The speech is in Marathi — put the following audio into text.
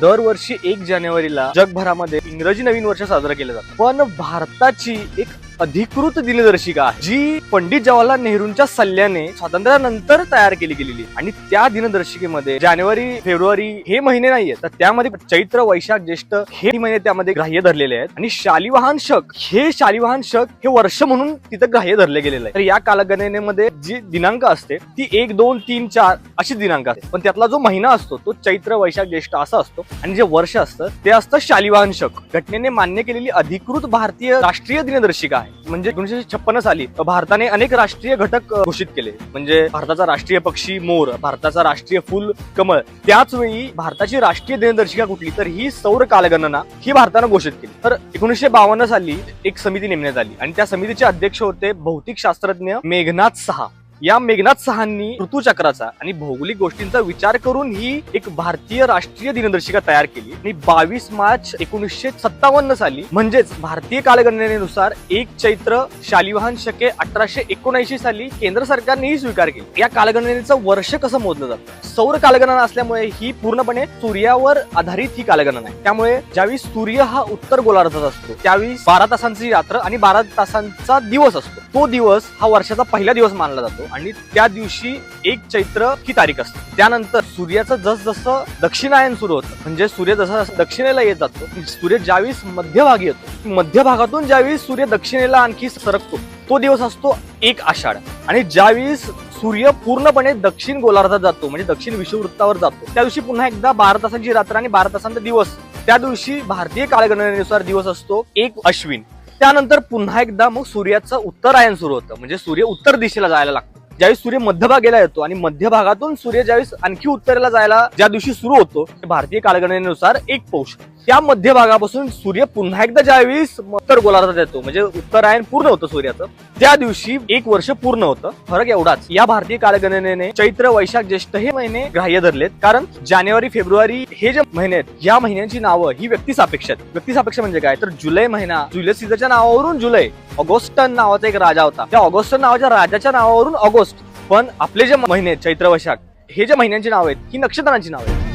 दरवर्षी एक जानेवारीला जगभरामध्ये इंग्रजी नवीन वर्ष साजरं केलं जातं. पण भारताची एक अधिकृत दिनदर्शिका आहे जी पंडित जवाहरलाल नेहरूंच्या सल्ल्याने स्वातंत्र्यानंतर तयार केली गेलेली आणि त्या दिनदर्शिकेमध्ये जानेवारी फेब्रुवारी हे महिने नाहीये तर त्यामध्ये चैत्र वैशाख ज्येष्ठ हे महिने त्यामध्ये ग्राह्य धरलेले आहेत. आणि शालिवाहन शक हे शालिवाहन शक हे वर्ष म्हणून तिथं ग्राह्य धरले गेलेलं आहे. तर या कालगणनेमध्ये जी दिनांक असते ती एक दोन तीन चार अशी दिनांक असते. पण त्यातला जो महिना असतो तो चैत्र वैशाख ज्येष्ठ असा असतो. आणि जे वर्ष असतं ते असतं शालिवाहन शक. घटनेने मान्य केलेली अधिकृत भारतीय राष्ट्रीय दिनदर्शिका आहे. म्हणजे एकोणीशे छप्पन्न साली भारताने अनेक राष्ट्रीय घटक घोषित केले. म्हणजे भारताचा राष्ट्रीय पक्षी मोर भारताचा राष्ट्रीय फुल कमळ त्याच वेळी भारताची राष्ट्रीय दिनदर्शिका कुठली? तर ही सौर कालगणना ही भारतानं घोषित केली. तर एकोणीसशे बावन्न साली एक समिती नेमण्यात आली आणि त्या समितीचे अध्यक्ष होते भौतिक शास्त्रज्ञ मेघनाथ सहा. या मेघनाथ सहांनी ऋतुचक्राचा आणि भौगोलिक गोष्टींचा विचार करून ही एक भारतीय राष्ट्रीय दिनदर्शिका तयार केली. आणि बावीस मार्च एकोणीसशे सत्तावन्न साली म्हणजेच भारतीय कालगणनेनुसार एक चैत्र शालिवाहन शके अठराशे एकोणऐंशी साली केंद्र सरकारनेही स्वीकार केली. या कालगणनेचं वर्ष कसं मोजलं जातं? सौर कालगणना असल्यामुळे ही पूर्णपणे सूर्यावर आधारित ही कालगणना आहे. त्यामुळे ज्यावेळी सूर्य हा उत्तर गोलार्धात असतो त्यावेळी बारा तासांची रात्र आणि बारा तासांचा दिवस असतो. तो दिवस हा वर्षाचा पहिला दिवस मानला जातो. आणि त्या दिवशी एक चैत्र ही तारीख असते. त्यानंतर सूर्याचं जसजसं दक्षिणायन सुरू होतं म्हणजे सूर्य जसा दक्षिणेला येत जातो सूर्य ज्यावेळेस मध्यभागी येतो मध्य भागातून ज्यावेळेस सूर्य दक्षिणेला आणखी सरकतो तो दिवस असतो एक आषाढ. आणि ज्यावेळेस सूर्य पूर्णपणे दक्षिण गोलार्धात जातो म्हणजे दक्षिण विषुववृत्तावर जातो त्या दिवशी पुन्हा एकदा बारा तासांची रात्र आणि बारा तासांचा दिवस. त्या दिवशी भारतीय कालगणनेनुसार दिवस असतो एक अश्विन. त्यानंतर पुन्हा एकदा मग सूर्याचं उत्तरायण सुरू होतं. म्हणजे सूर्य उत्तर दिशेला जायला लागतो. ज्यावेळी सूर्य मध्यभागेला येतो आणि मध्य भागातून सूर्य ज्यावेळेस आणखी उत्तरेला जायला ज्या दिवशी सुरू होतो भारतीय कालगणनेनुसार एक पौष. त्या मध्य भागापासून सूर्य पुन्हा एकदा ज्यावेळेस उत्तर गोलार्धात येतो म्हणजे उत्तरायण पूर्ण होतं सूर्याचं त्या दिवशी एक वर्ष पूर्ण होतं. फरक एवढाच या भारतीय कालगणनेने चैत्र वैशाख ज्येष्ठ हे महिने ग्राह्य धरलेत. कारण जानेवारी फेब्रुवारी हे जे महिने आहेत या महिन्यांची नावं ही व्यक्तिसापेक्ष आहेत. व्यक्तिसापेक्ष म्हणजे काय? तर जुलै महिना जुलै सीझनच्या नावावरून जुलै. ऑगस्टन नावाचा एक राजा होता. त्या ऑगस्टन नावाच्या राजाच्या नावावरून ऑगस्ट. पण आपले जे महिने आहेत, चैत्र वैशाख हे जे महिन्यांची नाव आहेत ही नक्षत्रांची नाव आहेत.